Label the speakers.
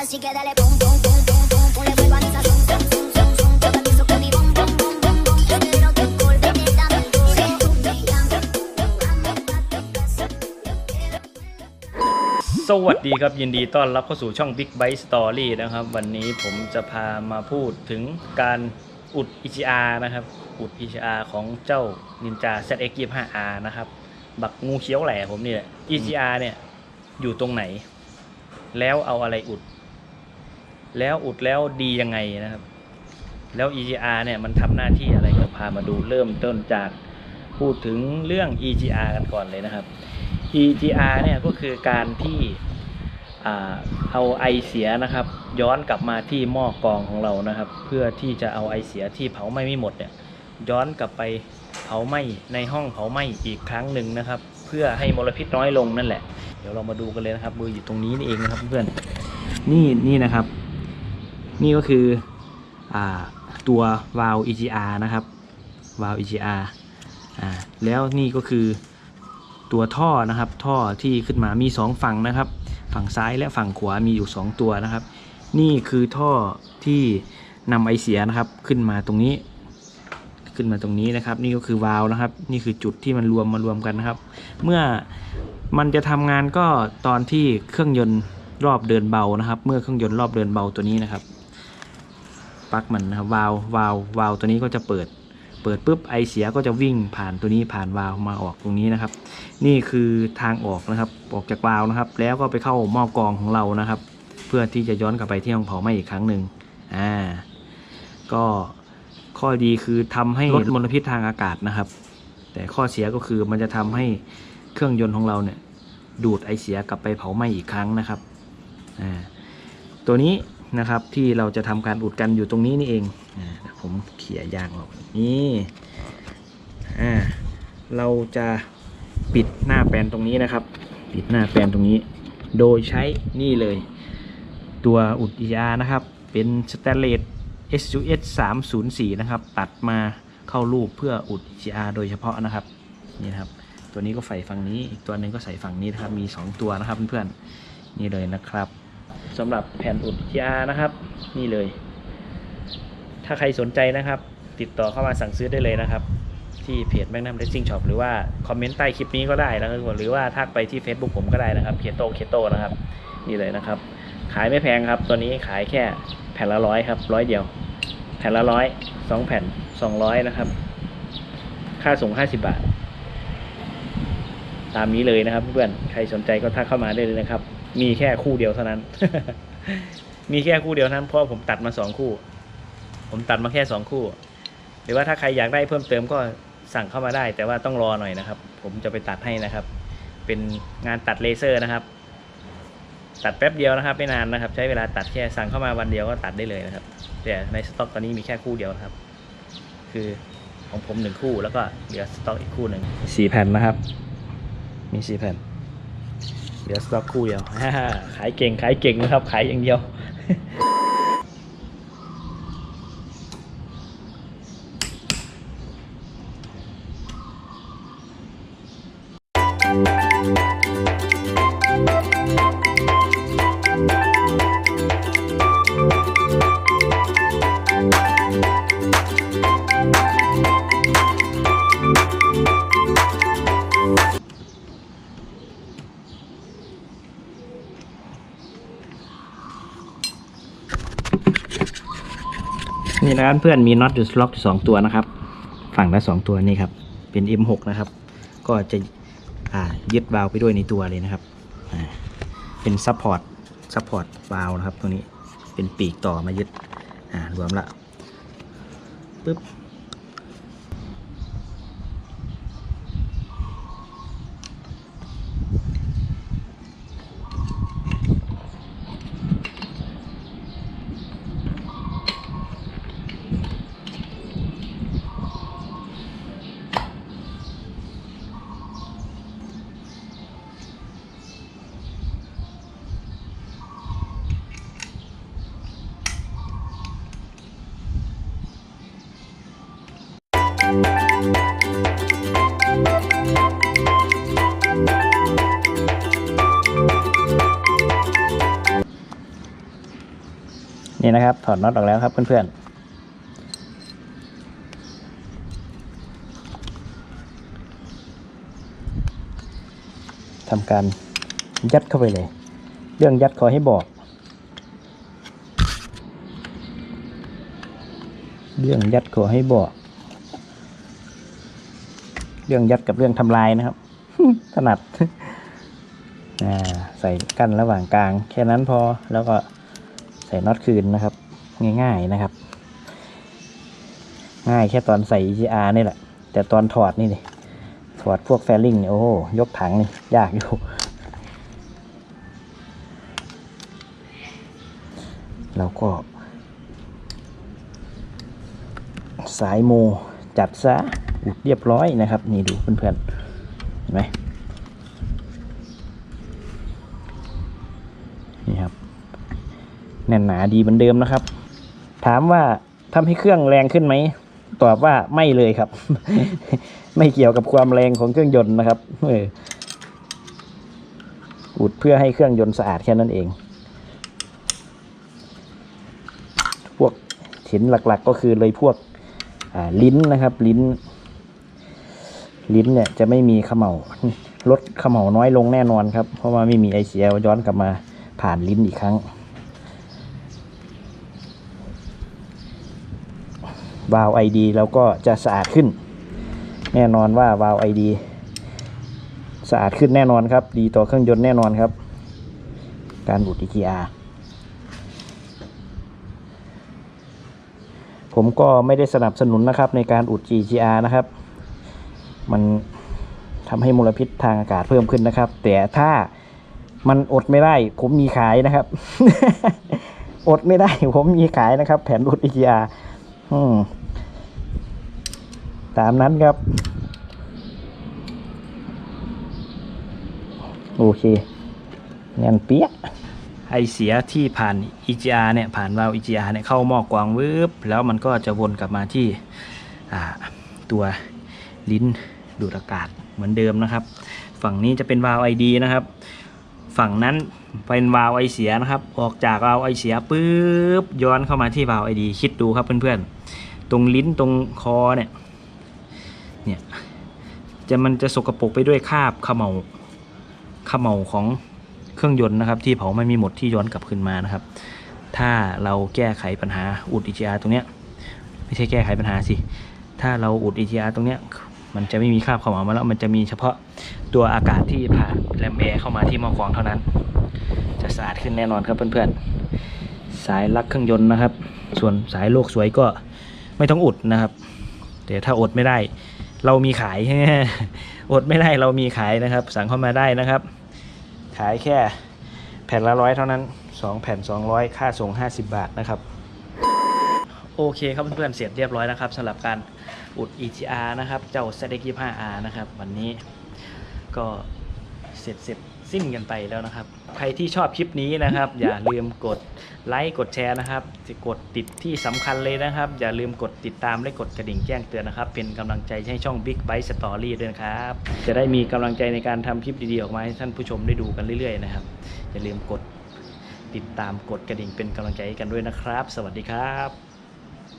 Speaker 1: Así que dale pum pum pum pum pum pum le vuelvo a mi sazón son son son son yo te pienso con mi bom bom bom bom bom yo quiero que volverte dame duro tú me llamas amo a tu casa yo quiero
Speaker 2: สวัสดีครับ ยินดีต้อนรับเข้าสู่ช่อง Big Bite Story นะครับ วันนี้ผมจะพามาพูดถึงการอุด EGR นะครับ อุด EGR ของเจ้า Ninja ZX25R นะครับ บักงูเขียวแหล่ผมนี่แหละ EGR เนี่ย อยู่ตรงไหน แล้วเอาอะไรอุด แล้วอุดแล้วดียังไงนะครับ แล้ว EGR เนี่ยมันทำหน้าที่อะไรก็พามาดูเริ่มต้นจากพูดถึงเรื่อง EGR กันก่อนเลยนะครับ EGR เนี่ยก็คือการที่เอาไอเสียนะครับ ย้อนกลับมาที่หม้อกรองของเรานะครับ เพื่อที่จะเอาไอเสียที่เผาไหม้ไม่หมดเนี่ยย้อนกลับไปเผาไหม้ในห้องเผาไหม้อีกครั้งหนึ่งนะครับ เพื่อให้มลพิษน้อยลงนั่นแหละ เดี๋ยวเรามาดูกันเลยนะครับมืออยู่ตรงนี้นี่เองนะครับเพื่อนนี่นี่นะครับ นี่ก็คืออตัววาล์ว EGR นะครับวาล์ว EGR แล้วนี่ก็คือตัวท่อนะครับท่อที่ขึ้นมามี 2 ฝั่งนะครับ ฝั่งซ้ายและฝั่งขวามีอยู่ 2 ตัวนะครับ นี่คือท่อที่นำไอเสียนะครับขึ้นมาตรงนี้ ขึ้นมาตรงนี้นะครับ นี่ก็คือวาล์วนะครับ นี่คือจุดที่มันรวมมารวมกันนะครับ เมื่อมันจะทำงานก็ตอนที่เครื่องยนต์รอบเดินเบานะครับ เมื่อเครื่องยนต์รอบเดินเบาตัวนี้นะครับ ปลั๊กมันนะครับวาล์ววาล์ววาล์วตัวนี้ก็จะเปิด เปิดปุ๊บไอเสียก็จะวิ่งผ่านตัวนี้ผ่านวาล์วมาออกตรงนี้นะครับ นี่คือทางออกนะครับออกจากวาล์วนะครับ แล้วก็ไปเข้าหม้อกรองของเรานะครับ เพื่อที่จะย้อนกลับไปที่ห้องเผาไหม้อีกครั้งหนึ่งอ่าก็ข้อดีคือทำให้ลดมลพิษทางอากาศนะครับ แต่ข้อเสียก็คือมันจะทำให้เครื่องยนต์ของเราเนี่ยดูดไอเสียกลับไปเผาไหม้อีกครั้งนะครับอ่าตัวนี้ นะครับ ที่เราจะทำการอุดกันอยู่ตรงนี้นี่เองอผมเขี่ยยางออกนี่อ่าเราจะปิดหน้าแปลนตรงนี้นะครับ ปิดหน้าแปลนตรงนี้ โดยใช้นี่เลย ตัวอุดยานะครับ เป็นสแตนเลส SUS 304 นะครับ ตัดมาเข้ารูปเพื่ออุด EGR โดยเฉพาะนะครับนี่นครับ ตัวนี้ก็ใส่ฝั่งนี้อีกตัวหนึ่งก็ใส่ฝั่งนี้นะครับ มี 2 ตัวนะครับเพื่อนๆนี่เลยนะครับ สำหรับแผ่นอุด EGR นะครับ นี่เลย ถ้าใครสนใจนะครับ ติดต่อเข้ามาสั่งซื้อได้เลยนะครับ ที่เพจแมกนัมเรซซิ่งช็อปหรือว่าคอมเมนต์ใต้คลิปนี้ก็ได้นะครับหรือว่าทักไปที่ Facebook ผมก็ได้นะครับเคโตเคโตนะครับ นี่เลยนะครับ ขายไม่แพงครับ ตัวนี้ขายแค่แผ่นละร้อยครับร้อยเดียว แผ่นละร้อยสองแผ่นสองร้อยนะครับ ค่าส่งห้าสิบบาทตามนี้เลยนะครับเพื่อน ใครสนใจก็ทักเข้ามาได้เลยนะครับ มีแค่คู่เดียวเท่านั้น มีแค่คู่เดียวนั้นเพราะผมตัดมาสองคู่ ผมตัดมาแค่สองคู่ หรือว่าถ้าใครอยากได้เพิ่มเติมก็สั่งเข้ามาได้ แต่ว่าต้องรอหน่อยนะครับ ผมจะไปตัดให้นะครับ เป็นงานตัดเลเซอร์นะครับ ตัดแป๊บเดียวนะครับไม่นานนะครับ ใช้เวลาตัดแค่สั่งเข้ามาวันเดียวก็ตัดได้เลยนะครับ แต่ในสต็อกตอนนี้มีแค่คู่เดียวนะครับ คือของผมหนึ่งคู่แล้วก็เหลือสต็อกอีกคู่หนึ่งสี่แผ่นนะครับ มีสี่แผ่น เหลือสต็อกคู่เดียวขายเก่งขายเก่งนะครับ ขายอย่างเดียว นี่นะครับเพื่อนมีน็อตอยู่ล็อกอยู่สองตัวนะครับ ฝั่งละสองตัวนี่ครับเป็น M6 นะครับ ก็จะอ่ายึดวาล์วไปด้วยในตัวเลยนะครับเป็นซัพพอร์ตซัพพอร์ตวาล์วนะครับตรงนี้เป็นปีกต่อมายึดอ่ารวมละปึ๊บ นี่นะครับ ถอดน็อตออกแล้วครับเพื่อนๆทำการยัดเข้าไปเลย เรื่องยัดขอให้บอก เรื่องยัดขอให้บอก เรื่องยัดกับเรื่องทำลายนะครับ ถนัดอ่าใส่กั้นระหว่างกลาง แค่นั้นพอแล้วก็ ใส่น็อตคืนนะครับ ง่ายๆนะครับ ง่ายแค่ตอนใส่ EGR นี่แหละ แต่ตอนถอดนี่นี่ถอดพวกแฟลิงเนี่ยโอ้โหยกถังนี่ยากอยู่แล้วก็ สายโมจัดซะอุดเรียบร้อยนะครับ นี่ดูเพื่อนๆเห็นไหมนี่ครับ แน่นหนาดีเหมือนเดิมนะครับ ถามว่าทำให้เครื่องแรงขึ้นไหมตอบว่าไม่เลยครับ ไม่เกี่ยวกับความแรงของเครื่องยนต์นะครับเอออุดเพื่อให้เครื่องยนต์สะอาดแค่นั้นเอง พวกชิ้นหลักๆ ก็คือเลยพวกลิ้นนะครับ ลิ้น ลิ้นเนี่ยจะไม่มีเขมเหลาลดเขมเหลาน้อยลงแน่นอนครับ เพราะว่าไม่มีไอเสียย้อนกลับมาผ่านลิ้นอีกครั้ง วาล์วไอดีเราก็จะสะอาดขึ้น แน่นอนว่าวาล์วไอดีสะอาดขึ้นแน่นอนครับ ดีต่อเครื่องยนต์แน่นอนครับ การบุด EGR ผมก็ไม่ได้สนับสนุนนะครับในการอุด GGR นะครับ มันทำให้มลพิษทางอากาศเพิ่มขึ้นนะครับ แต่ถ้ามันอดไม่ได้ ผมมีขายนะครับ อดไม่ได้ ผมมีขายนะครับ แผ่นอุด EGR อืมามนั้นครับ โอเคเงินเปี้ยไอเสียที่ผ่าน EGR เนี่ย ผ่านวาล์ว EGR เนี่ย เข้าหม้อกวางวืบแล้วมันก็จะวนกลับมาที่ตัวลิ้นดูดอากาศเหมือนเดิมนะครับ ฝั่งนี้จะเป็นวาล์ว ID นะครับ ฝั่งนั้นเป็นวาล์วไอเสียนะครับ ออกจากวาล์วไอเสียปุ๊บย้อนเข้ามาที่วาล์ว ID คิดดูครับเพื่อนๆ ตรงลิ้นตรงคอเนี่ย เนี่ยจะมันจะสกปรกไปด้วยคราบเขมเหลาเขมเหลาของเครื่องยนต์นะครับ ที่เผาไม่มีหมดที่ย้อนกลับคืนมานะครับ ถ้าเราแก้ไขปัญหาอุด EGR ตรงเนี้ยไม่ใช่แก้ไขปัญหาสิ ถ้าเราอุด EGR ตรงเนี้ยมันจะไม่มีคราบเขมเหลามาแล้วมันจะมีเฉพาะตัวอากาศที่ผ่านแลมแอร์เข้ามาที่หม้อกรองเท่านั้น จะสะอาดขึ้นแน่นอนครับเพื่อนๆสายลักเครื่องยนต์นะครับ ส่วนสายโลกสวยก็ไม่ต้องอุดนะครับแต่ถ้าอดไม่ได้ เรามีขายอดไม่ได้เรามีขายนะครับ สั่งเข้ามาได้นะครับ ขายแค่แผ่นละร้อยเท่านั้น 2 แผ่น 200 ค่าส่ง 50 บาทนะครับ โอเคครับเพื่อนๆเสร็จเรียบร้อยนะครับสำหรับการอุด EGR นะครับ เจ้า z x 2 5 r นะครับ วันนี้ก็เสร็จเสร็จ สิ้นกันไปแล้วนะครับ ใครที่ชอบคลิปนี้นะครับ อย่าลืมกดไลค์กดแชร์นะครับจะกดติดที่สำคัญเลยนะครับ อย่าลืมกดติดตามและกดกระดิ่งแจ้งเตือนนะครับ เป็นกำลังใจให้ช่อง Big Bite Story ด้วยนะครับ จะได้มีกำลังใจในการทำคลิปดีๆออกมาให้ท่านผู้ชมได้ดูกันเรื่อยๆนะครับ อย่าลืมกดติดตามกดกระดิ่งเป็นกำลังใจกันด้วยนะครับ สวัสดีครับ